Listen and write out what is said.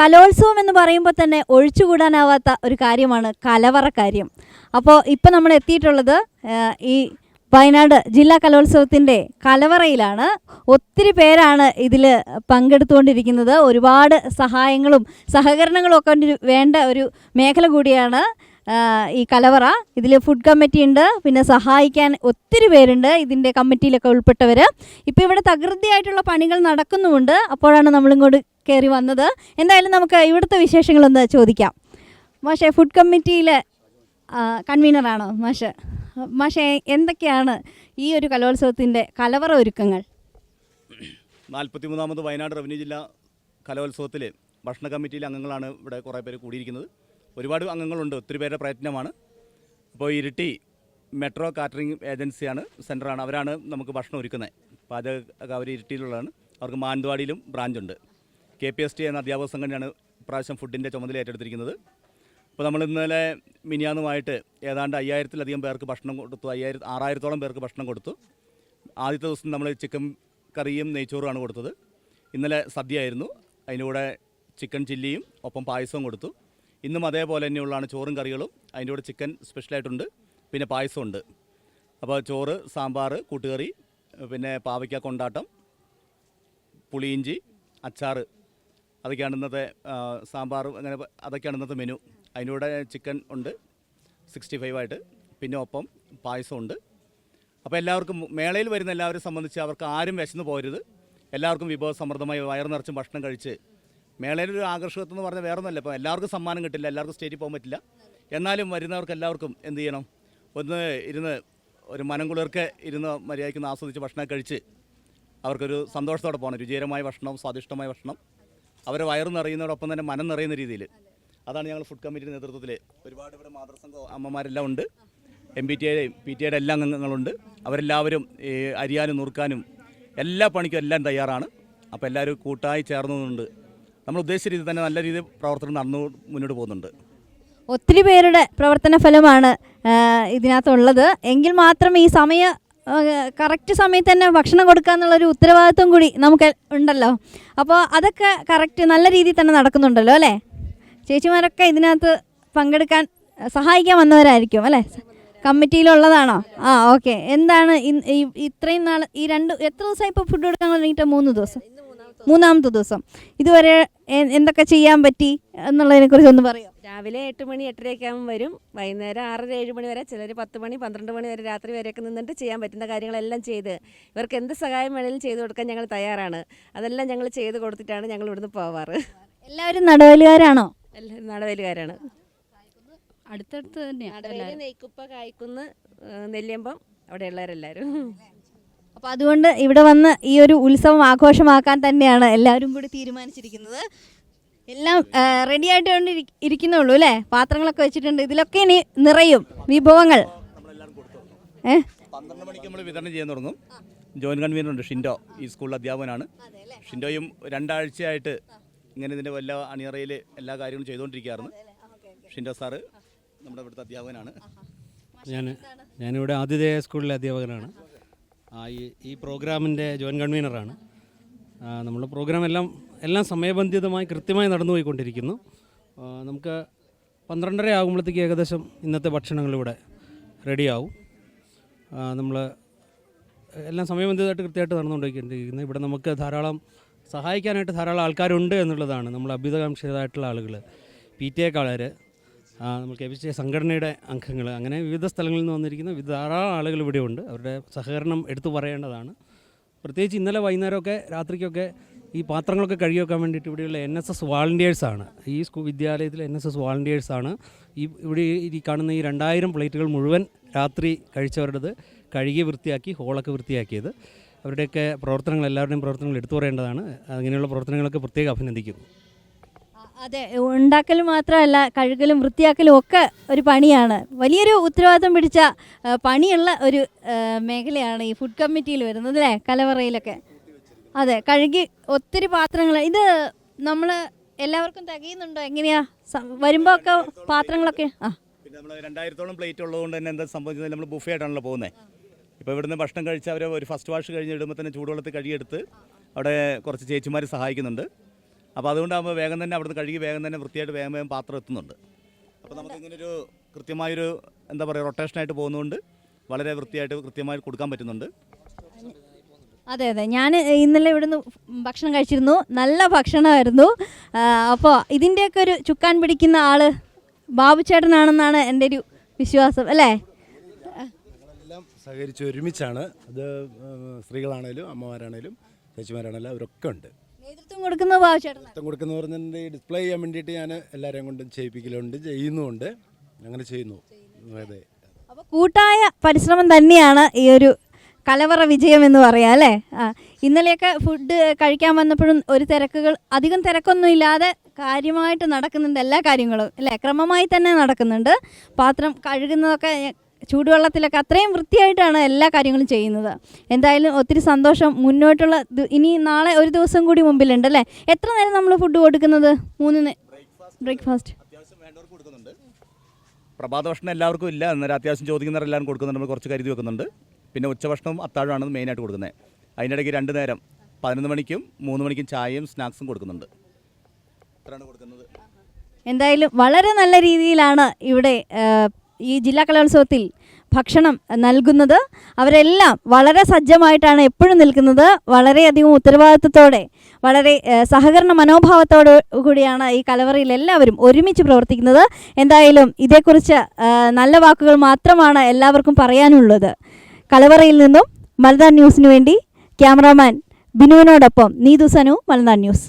കലോത്സവം എന്ന് പറയുമ്പോൾ തന്നെ ഒഴിച്ചുകൂടാനാവാത്ത ഒരു കാര്യമാണ് കലവറ കാര്യം. അപ്പോൾ ഇപ്പം നമ്മൾ എത്തിയിട്ടുള്ളത് ഈ വയനാട് ജില്ലാ കലോത്സവത്തിന്റെ കലവറയിലാണ്. ഒത്തിരി പേരാണ് ഇതിൽ പങ്കെടുത്തുകൊണ്ടിരിക്കുന്നത്. ഒരുപാട് സഹായങ്ങളും സഹകരണങ്ങളും ഒക്കെ വേണ്ട ഒരു മേഖല കൂടിയാണ്. ഈ കലവറ. ഇതിൽ ഫുഡ് കമ്മിറ്റി ഉണ്ട്. പിന്നെ സഹായിക്കാൻ ഒത്തിരി പേരുണ്ട് ഇതിന്റെ കമ്മിറ്റിയിലൊക്കെ ഉൾപ്പെട്ടവർ ഇപ്പോൾ ഇവിടെ തകൃതിയായിട്ടുള്ള പണികൾ നടക്കുന്നുമുണ്ട്. അപ്പോഴാണ് നമ്മളിങ്ങോട്ട് കയറി വന്നത്. എന്തായാലും നമുക്ക് ഇവിടുത്തെ വിശേഷങ്ങളൊന്ന് ചോദിക്കാം. മാഷെ ഫുഡ് കമ്മിറ്റിയിലെ കൺവീനറാണോ മാഷ്? മാഷെ എന്തൊക്കെയാണ് ഈ ഒരു കലോത്സവത്തിന്റെ കലവറ ഒരുക്കങ്ങൾ? നാൽപ്പത്തിമൂന്നാമത് വയനാട് റവന്യൂ ജില്ലാ കലോത്സവത്തിൽ ഭക്ഷണ കമ്മിറ്റിയിലെ അംഗങ്ങളാണ് ഇവിടെ കുറേ പേര് കൂടിയിരിക്കുന്നത്. ഒരുപാട് അംഗങ്ങളുണ്ട് ഒത്തിരി പേരുടെ പ്രയത്നമാണ്. അപ്പോൾ ഇരിട്ടി മെട്രോ കാറ്ററിംഗ് ഏജൻസിയാണ് സെന്ററാണ് അവരാണ് നമുക്ക് ഭക്ഷണം ഒരുക്കുന്നത്. പാചക അവർ ഇരിട്ടിയിലുള്ളതാണ്. അവർക്ക് മാനന്തവാടിയിലും ബ്രാഞ്ചുണ്ട്. കെ പി എസ് ടി എന്ന അധ്യാപക സംഘടനയാണ് ഇപ്രാവശ്യം ഫുഡിന്റെ ചുമതല ഏറ്റെടുത്തിരിക്കുന്നത്. അപ്പോൾ നമ്മൾ ഇന്നലെ മിനിയാന്നുമായിട്ട് ഏതാണ്ട് അയ്യായിരത്തിലധികം പേർക്ക് ഭക്ഷണം കൊടുത്തു. അയ്യായിരത്തി ആറായിരത്തോളം പേർക്ക് ഭക്ഷണം കൊടുത്തു. ആദ്യത്തെ ദിവസം നമ്മൾ ചിക്കൻ കറിയും നെയ്ച്ചോറുമാണ് കൊടുത്തത്. ഇന്നലെ സദ്യയായിരുന്നു. അതിന്റെ കൂടെ ചിക്കൻ ചില്ലിയും ഒപ്പം പായസവും കൊടുത്തു. ഇന്നും അതേപോലെ തന്നെയുള്ളതാണ് ചോറും കറികളും. അതിന്റെ കൂടെ ചിക്കൻ സ്പെഷ്യലായിട്ടുണ്ട് പിന്നെ പായസമുണ്ട്. അപ്പോൾ ചോറ് സാമ്പാർ കൂട്ടുകറി പിന്നെ പാവയ്ക്ക കൊണ്ടാട്ടം പുളിയിഞ്ചി അച്ചാർ. അതൊക്കെയാണ് ഇന്നത്തെ സാമ്പാർ അങ്ങനെ അതൊക്കെയാണ് ഇന്നത്തെ മെനു അതിന്റെ കൂടെ ചിക്കൻ ഉണ്ട്. സിക്സ്റ്റി ഫൈവ് ആയിട്ട്. പിന്നെ ഒപ്പം പായസമുണ്ട്. അപ്പോൾ എല്ലാവർക്കും മേളയിൽ വരുന്ന എല്ലാവരെയും സംബന്ധിച്ച് അവർക്ക് ആരും വിശന്ന് പോരുത് എല്ലാവർക്കും വിഭവസമൃദ്ധമായി വയർ നിറച്ചും ഭക്ഷണം കഴിച്ച് മേളയിലൊരു ആകർഷകത്വം എന്ന് പറഞ്ഞാൽ വേറെ ഒന്നല്ല ഇപ്പോൾ എല്ലാവർക്കും സമ്മാനം കിട്ടില്ല എല്ലാവർക്കും സ്റ്റേജിൽ പോകാൻ പറ്റില്ല. എന്നാലും വരുന്നവർക്ക് എല്ലാവർക്കും എന്ത് ചെയ്യണം? ഒന്ന് ഇരുന്ന് ഒരു മനം കുളിർക്കെ ഇരുന്ന് മര്യാദയ്ക്ക് ആസ്വദിച്ച് ഭക്ഷണം കഴിച്ച് അവർക്കൊരു സന്തോഷത്തോടെ പോകണം. രുചികരമായ ഭക്ഷണം സ്വാദിഷ്ടമായ ഭക്ഷണം. അവരെ വയറ് നിറയുന്നതോടൊപ്പം തന്നെ മനം നിറയുന്ന രീതിയിൽ. അതാണ് ഞങ്ങൾ ഫുഡ് കമ്മിറ്റിയുടെ നേതൃത്വത്തിൽ ഒരുപാട് ഇവിടെ മാതൃസംഘം അമ്മമാരെല്ലാം ഉണ്ട്. എം പി ടി ഐയുടെയും പി ടി ഐയുടെ എല്ലാ അംഗങ്ങളുണ്ട്. അവരെല്ലാവരും ഈ അരിയാനും നുറുക്കാനും എല്ലാ പണിക്കും എല്ലാം തയ്യാറാണ്. അപ്പോൾ എല്ലാവരും കൂട്ടായി ചേർന്നുകൊണ്ട് നമ്മൾ ഉദ്ദേശിച്ച രീതിയിൽ തന്നെ നല്ല രീതിയിൽ പ്രവർത്തനം നടന്നു മുന്നോട്ട് പോകുന്നുണ്ട്. ഒത്തിരി പേരുടെ പ്രവർത്തന ഫലമാണ് ഇതിനകത്തുള്ളത്. എങ്കിൽ മാത്രം ഈ സമയ കറക്റ്റ് സമയത്ത് തന്നെ ഭക്ഷണം കൊടുക്കുക എന്നുള്ളൊരു ഉത്തരവാദിത്വം കൂടി നമുക്ക് ഉണ്ടല്ലോ. അപ്പോൾ അതൊക്കെ കറക്റ്റ് നല്ല രീതിയിൽ തന്നെ നടക്കുന്നുണ്ടല്ലോ അല്ലേ? ചേച്ചിമാരൊക്കെ ഇതിനകത്ത് പങ്കെടുക്കാൻ സഹായിക്കാൻ വന്നവരായിരിക്കും അല്ലേ? കമ്മിറ്റിയിലുള്ളതാണോ? ആ ഓക്കെ എന്താണ് ഇത്രയും നാൾ ഈ രണ്ട് എത്ര ദിവസമായി ഇപ്പോൾ ഫുഡ് കൊടുക്കാൻ തുടങ്ങിയിട്ട്? മൂന്ന് ദിവസം. മൂന്നാമത്തെ ദിവസം. ഇതുവരെ എന്തൊക്കെ ചെയ്യാൻ പറ്റി എന്നുള്ളതിനെ കുറിച്ച് ഒന്ന് പറയാം. രാവിലെ എട്ട് മണി എട്ടരയൊക്കെ ആകുമ്പോൾ വരും. വൈകുന്നേരം ആറര ഏഴ് മണി വരെ ചിലർ പത്ത് മണി പന്ത്രണ്ട് മണി വരെ രാത്രി വരെയൊക്കെ നിന്നിട്ട് ചെയ്യാൻ പറ്റുന്ന കാര്യങ്ങളെല്ലാം ചെയ്ത് ഇവർക്ക് എന്ത് സഹായം വേണമെങ്കിലും ചെയ്തു കൊടുക്കാൻ ഞങ്ങൾ തയ്യാറാണ്. അതെല്ലാം ഞങ്ങൾ ചെയ്ത് കൊടുത്തിട്ടാണ് ഞങ്ങൾ ഇവിടുന്ന് പോവാറ്. എല്ലാവരും നടവലുകാരാണോ? എല്ലാവരും നടവലുകാരാണ്. അടുത്തടുത്ത് തന്നെയാണ് നെയ്ക്കുപ്പ കായ്ക്കുന്ന് നെല്ലിയമ്പം അവിടെയുള്ളവരെല്ലാവരും. അപ്പോൾ അതുകൊണ്ട് ഇവിടെ വന്ന് ഈ ഒരു ഉത്സവം ആഘോഷമാക്കാൻ തന്നെയാണ് എല്ലാവരും കൂടി തീരുമാനിച്ചിരിക്കുന്നത്. എല്ലാം റെഡി ആയിട്ട് കൊണ്ട് ഇരി- ഇരിക്കുന്നുള്ളൂ അല്ലേ? പാത്രങ്ങളൊക്കെ വെച്ചിട്ടുണ്ട്. ഇതിലൊക്കെ ഇനി നിറയും വിഭവങ്ങൾ. ഏ? പന്ത്രണ്ട് മണിക്ക് നമ്മൾ വിതരണം ചെയ്യാൻ തുടങ്ങും. ജോയിൻ കൺവീനർ ഉണ്ട് ഷിൻഡോ ഈ സ്കൂളിലെ അധ്യാപകനാണ്. ഷിൻഡോയും രണ്ടാഴ്ചയായിട്ട് ഇങ്ങനെ ഇതിന്റെ വല്ല അണിയറയിൽ എല്ലാ കാര്യങ്ങളും ചെയ്തുകൊണ്ടിരിക്കുകയായിരുന്നു ഷിൻഡോ സാറ് നമ്മുടെ ഇവിടുത്തെ അധ്യാപകനാണ്. ഞാൻ ഞാനിവിടെ ആതിഥേയ സ്കൂളിലെ അധ്യാപകനാണ്. ഈ പ്രോഗ്രാമിന്റെ ജോയിന്റ് കൺവീനറാണ്. നമ്മുടെ പ്രോഗ്രാം എല്ലാം എല്ലാം സമയബന്ധിതമായി കൃത്യമായി നടന്നുപോയിക്കൊണ്ടിരിക്കുന്നു. നമുക്ക് പന്ത്രണ്ടര ആകുമ്പോഴത്തേക്ക് ഏകദേശം ഇന്നത്തെ ഭക്ഷണങ്ങൾ ഇവിടെ റെഡിയാവും. നമ്മൾ എല്ലാം സമയബന്ധിതമായിട്ട് കൃത്യമായിട്ട് നടന്നുകൊണ്ടിരിക്കുന്നത് ഇവിടെ നമുക്ക് ധാരാളം സഹായിക്കാനായിട്ട് ധാരാളം ആൾക്കാരുണ്ട് എന്നുള്ളതാണ്. നമ്മൾ അഭ്യുതകാംക്ഷിതരായിട്ടുള്ള ആളുകൾ പി ടി എക്കാളർ നമ്മൾ കെ പി സി സംഘടനയുടെ അംഗങ്ങൾ. അങ്ങനെ വിവിധ സ്ഥലങ്ങളിൽ നിന്ന് വന്നിരിക്കുന്ന ധാരാളം ആളുകൾ ഇവിടെ ഉണ്ട്. അവരുടെ സഹകരണം എടുത്തു പറയേണ്ടതാണ്. പ്രത്യേകിച്ച് ഇന്നലെ വൈകുന്നേരമൊക്കെ രാത്രിക്കൊക്കെ ഈ പാത്രങ്ങളൊക്കെ കഴുകി വെക്കാൻ വേണ്ടിയിട്ട് ഇവിടെയുള്ള എൻ എസ് എസ് വാളണ്ടിയേഴ്സാണ് ഈ സ്കൂൾ വിദ്യാലയത്തിലെ എൻ എസ് എസ് വാളണ്ടിയേഴ്സാണ് ഈ ഇവിടെ ഈ കാണുന്ന ഈ രണ്ടായിരം പ്ലേറ്റുകൾ മുഴുവൻ രാത്രി കഴിച്ചവരുടേത് കഴുകി വൃത്തിയാക്കി ഹോളൊക്കെ വൃത്തിയാക്കിയത്. അവരുടെയൊക്കെ പ്രവർത്തനങ്ങൾ എല്ലാവരുടെയും പ്രവർത്തനങ്ങൾ എടുത്തു പറയേണ്ടതാണ്. അങ്ങനെയുള്ള പ്രവർത്തനങ്ങളൊക്കെ പ്രത്യേകം അഭിനന്ദിക്കുന്നു. അതെ ഉണ്ടാക്കലും മാത്രമല്ല കഴുകലും വൃത്തിയാക്കലും ഒക്കെ ഒരു പണിയാണ്. വലിയൊരു ഉത്തരവാദിത്തം പിടിച്ച പണിയുള്ള ഒരു മേഖലയാണ് ഈ ഫുഡ് കമ്മിറ്റിയിൽ വരുന്നത് അല്ലേ? കലവറയിലൊക്കെ. അതെ കഴുകി ഒത്തിരി പാത്രങ്ങൾ. ഇത് നമ്മൾ എല്ലാവർക്കും തികയുന്നുണ്ടോ? എങ്ങനെയാ? വരുമ്പോ ഒക്കെ പാത്രങ്ങളൊക്കെ ആ. പിന്നെ നമ്മൾ രണ്ടായിരത്തോളം പ്ലേറ്റ് ഉള്ളതുകൊണ്ട് തന്നെ എന്താ സംഭവിച്ചത്? നമ്മൾ ബുഫേ ആയിട്ടാണല്ലോ പോകുന്നത് ഇപ്പോൾ ഇവിടുന്ന് ഭക്ഷണം കഴിച്ച് അവർ ഒരു ഫസ്റ്റ് വാഷ് കഴിഞ്ഞ് ഇടുമ്പോൾ തന്നെ ചൂടുവെള്ളത്തിൽ കഴുകിയെടുത്ത് അവിടെ കുറച്ച് ചേച്ചിമാർ സഹായിക്കുന്നുണ്ട്. അപ്പോൾ അതുകൊണ്ടാകുമ്പോൾ വേഗം തന്നെ അവിടുന്ന് കഴുകി വേഗം തന്നെ വൃത്തിയായിട്ട് വേഗം വേഗം പാത്രം എത്തുന്നുണ്ട്. അപ്പോൾ നമുക്ക് ഇങ്ങനൊരു കൃത്യമായൊരു എന്താ പറയുക റൊട്ടേഷനായിട്ട് പോകുന്നതുകൊണ്ട് വളരെ വൃത്തിയായിട്ട് കൃത്യമായി കൊടുക്കാൻ പറ്റുന്നുണ്ട്. അതെ അതെ. ഞാൻ ഇന്നലെ ഇവിടുന്ന് ഭക്ഷണം കഴിച്ചിരുന്നു. നല്ല ഭക്ഷണമായിരുന്നു. അപ്പോൾ ഇതിന്റെയൊക്കെ ഒരു ചുക്കാൻ പിടിക്കുന്ന ആൾ ബാബു ചേട്ടനാണെന്നാണ് എന്റെ ഒരു വിശ്വാസം അല്ലേ? എല്ലാം സഹകരിച്ച് ഒരുമിച്ചാണ്. അത് സ്ത്രീകളാണേലും അമ്മമാരാണേലും ചേച്ചിമാരാണേലും അവരൊക്കെ ഉണ്ട്. കൊടുക്കുന്നത് നൃത്തം കൊടുക്കുന്ന പറഞ്ഞിട്ടുണ്ടെങ്കിൽ ഡിസ്പ്ലേ ചെയ്യാൻ വേണ്ടിയിട്ട് ഞാൻ എല്ലാവരെയും കൊണ്ടും ചെയ്യിപ്പിക്കലുണ്ട് ചെയ്യുന്നുമുണ്ട്. അങ്ങനെ ചെയ്യുന്നു. അതെ. അപ്പോൾ കൂട്ടായ പരിശ്രമം തന്നെയാണ് ഈ ഒരു കലവറ വിജയം എന്ന് പറയാം അല്ലേ? ആ ഇന്നലെയൊക്കെ ഫുഡ് കഴിക്കാൻ വന്നപ്പോഴും ഒരു തിരക്കുകൾ അധികം തിരക്കൊന്നും ഇല്ലാതെ കാര്യമായിട്ട് നടക്കുന്നുണ്ട് എല്ലാ കാര്യങ്ങളും അല്ലേ? ക്രമമായി തന്നെ നടക്കുന്നുണ്ട്. പാത്രം കഴുകുന്നതൊക്കെ ചൂടുവെള്ളത്തിലൊക്കെ അത്രയും വൃത്തിയായിട്ടാണ് എല്ലാ കാര്യങ്ങളും ചെയ്യുന്നത്. എന്തായാലും ഒത്തിരി സന്തോഷം. മുന്നോട്ടുള്ള ഇനി നാളെ ഒരു ദിവസം കൂടി മുമ്പിലുണ്ട് അല്ലേ? എത്ര നേരം നമ്മൾ ഫുഡ് കൊടുക്കുന്നത്? മൂന്ന് ബ്രേക്ക്ഫാസ്റ്റ് പ്രഭാത ഭക്ഷണം എല്ലാവർക്കും ഇല്ല. അന്നേരം അത്യാവശ്യം ചോദിക്കുന്നവരെല്ലാം കൊടുക്കുന്നുണ്ട്. നമ്മൾ കുറച്ച് കരുതി വെക്കുന്നുണ്ട്. പിന്നെ ഉച്ചഭക്ഷണവും അത്താഴമാണ് മെയിനായിട്ട് കൊടുക്കുന്നത്. അതിനിടയ്ക്ക് രണ്ട് നേരം പതിനൊന്ന് മണിക്കും മൂന്ന് മണിക്കും ചായയും സ്നാക്സും കൊടുക്കുന്നുണ്ട്. ഇത്രയാണ് കൊടുക്കുന്നത്. എന്തായാലും വളരെ നല്ല രീതിയിലാണ് ഇവിടെ ഈ ജില്ലാ കലോത്സവത്തിൽ ഭക്ഷണം നൽകുന്നത്. അവരെല്ലാം വളരെ സജ്ജമായിട്ടാണ് എപ്പോഴും നിൽക്കുന്നത്. വളരെയധികം ഉത്തരവാദിത്വത്തോടെ വളരെ സഹകരണ മനോഭാവത്തോടു കൂടിയാണ് ഈ കലവറയിൽ എല്ലാവരും ഒരുമിച്ച് പ്രവർത്തിക്കുന്നത്. എന്തായാലും ഇതേക്കുറിച്ച് നല്ല വാക്കുകൾ മാത്രമാണ് എല്ലാവർക്കും പറയാനുള്ളത്. കലവറയിൽ നിന്നും മലനാട് ന്യൂസിനു വേണ്ടി ക്യാമറാമാൻ ബിനുവിനോടൊപ്പം നീതു സനു മലനാട് ന്യൂസ്.